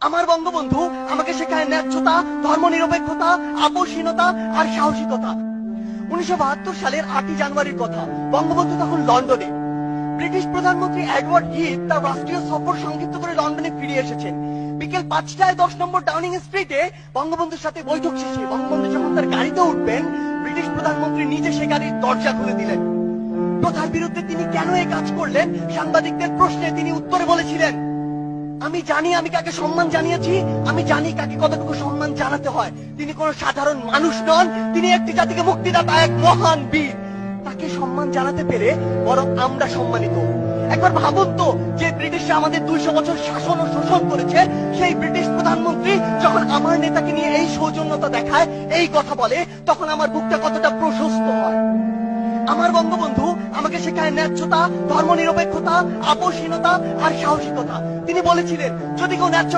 আমার বঙ্গবন্ধু, আমাকে শেখায় ন্যায্যতা, ধর্মনিরপেক্ষতা, আপোষহীনতা আর সাহসিকতা। উনিশশো বাহাত্তর সালের আটই জানুয়ারির কথা। বঙ্গবন্ধু তখন লন্ডনে। ব্রিটিশ প্রধানমন্ত্রী এডওয়ার্ড হিথ তার রাষ্ট্রীয় সফর সংক্ষিপ্ত করে লন্ডনে ফিরে এসেছেন। বিকেল পাঁচটায় দশ নম্বর ডাউনিং স্ট্রিটে বঙ্গবন্ধুর সাথে বৈঠক শেষে বঙ্গবন্ধু যখন তার গাড়িতে উঠবেন, ব্রিটিশ প্রধানমন্ত্রী নিজে সে গাড়ির দরজা খুলে দিলেন। প্রথার বিরুদ্ধে তিনি কেন এই কাজ করলেন? সাংবাদিকদের প্রশ্নে তিনি উত্তরে বলেছিলেন আমি জানি আমি কাকে সম্মান জানিয়েছি, আমি জানি কাকে কতটুকু সম্মান জানাতে হয়। তিনি কোন সাধারণ মানুষ নন, তিনি একটি জাতিকে মুক্তিদাতা, এক মহান বীর। তাকে সম্মান জানাতে পেরে বরং আমরা সম্মানিত। একবার ভাবুন তো, যে ব্রিটিশরা আমাদের দুইশো বছর শাসন ও শোষণ করেছে, সেই ব্রিটিশ প্রধানমন্ত্রী যখন আমার নেতাকে নিয়ে এই সৌজন্যতা দেখায়, এই কথা বলে, তখন আমার বুকটা কতটা হয় আমার বঙ্গবন্ধু আমাকে শেখায় ন্যায্যতা ধর্মনিরপেক্ষতা আপসহীনতা আর সাহসিকতা। তিনি বলেছিলেন যদি কেউ ন্যায্য